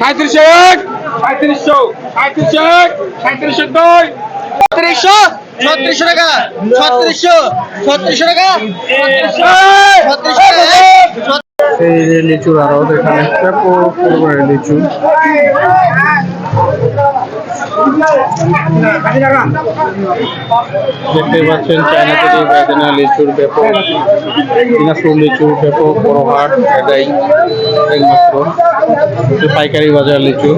সাঁত্রিশশো এক সাঁত্রিশশো সাঁত্রিশশো এক সাঁত্রিশশো দুই। ছত্রিশশো ছত্রিশশো টাকা ছত্রিশশো ছত্রিশশো টাকা ছত্রিশশো টাকা এই যে লিচুর এখানে লিচু দেখতে পাচ্ছেন চায়না থেকে বেদনা লিচুর ব্যাপক, দিনাজপুর লিচুর ব্যাপক বড় হাট, এটাই একমাত্র পাইকারি বাজার লিচু।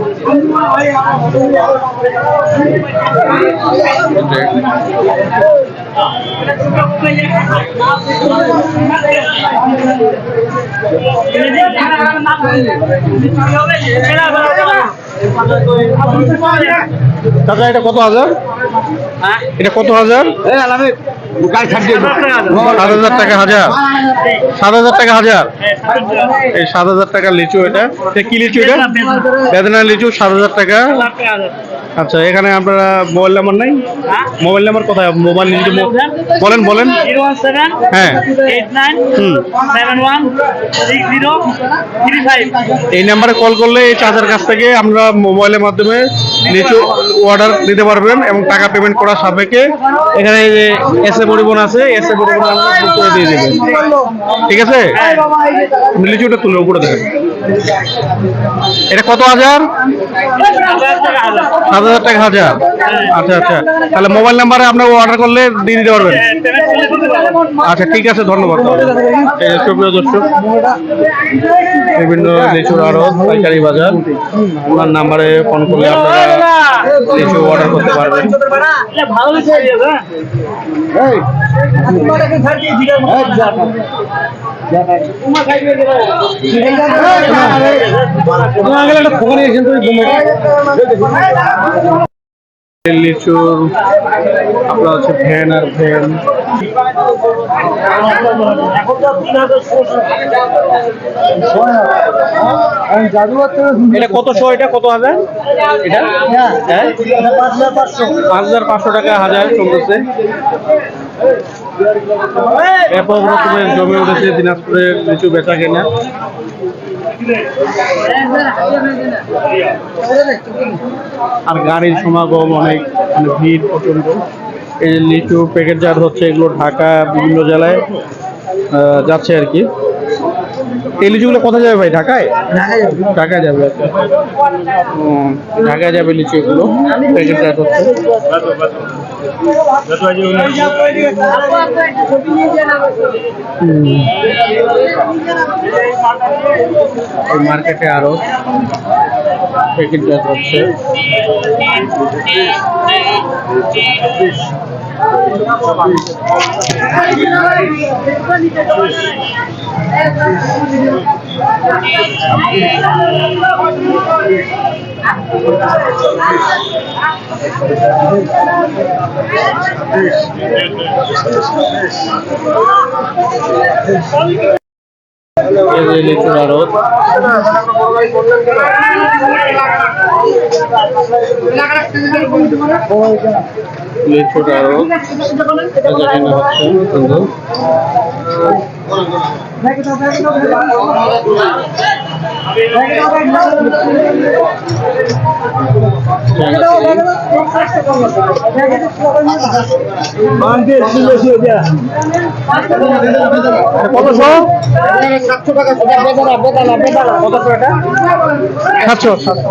কাকা, এটা কত হাজার? এটা কত হাজার? সাত হাজার টাকা হাজার। সাত হাজার টাকা হাজার। এই সাত হাজার টাকা লিচু এটা। কি লিচু এটা? বেদনা লিচু, সাত হাজার টাকা। আচ্ছা এখানে আপনারা মোবাইল নাম্বার নাই? মোবাইল নাম্বার কোথায়? মোবাইল মো- বলেন বলেন। জিরো ওয়ান সেভেন হ্যাঁ। Eight nine seven one six zero three five এই নাম্বারে কল করলে এই চাচার কাছ থেকে আমরা মোবাইলের মাধ্যমে লিচু অর্ডার দিতে পারবেন এবং টাকা পেমেন্ট করার সাপেক্ষে। এখানে যে এসে পরিবহন আছে এসে পরিবহন আমরা বুক করে দিয়ে দেবেন ঠিক আছে? লিচুটা তুলে উপরে দেখেন। এটা কত হাজার? সাত হাজার টাকা হাজার। আচ্ছা আচ্ছা। তাহলে মোবাইল নাম্বারে আপনার অর্ডার করলে দিয়ে দিতে পারবেন। আচ্ছা ঠিক আছে ধন্যবাদ সুপ্রিয় দর্শক বিভিন্ন লিচুর আরও পাইকারি বাজার ওনার নাম্বারে ফোন করলে আপনারা লিচু অর্ডার করতে পারবেন। ভালো লিচুর আপনার হচ্ছে ভ্যান আর ভ্যান এটা কত শো এটা? কত হাজার? এটা? হ্যাঁ? পাঁচ হাজার পাঁচশো টাকা হাজার চলতেছে। ব্যাপক রকমের জমে উঠেছে দিনাজপুরের লিচু বেচা কেনা। আর গাড়ির সমাগম অনেক মানে ভিড় প্রচণ্ড এই লিচু প্যাকেটজাত হচ্ছে এগুলো ঢাকা বিভিন্ন জেলায় যাচ্ছে আর কি। এই লিচুগুলো কোথায় যাবে ভাই? ঢাকায়? ঢাকায় যাবে। আচ্ছা। ঢাকায় যাবে লিচু এগুলো প্যাকেট প্যাকেটজাত হচ্ছে। মার্কেটে আরও প্যাকেটজাত হচ্ছে এই যে আড়ত লিচুর আড়ত যেখানে হচ্ছে কতশো সাতশো টাকা কতশো এটা সাতশো সাতশো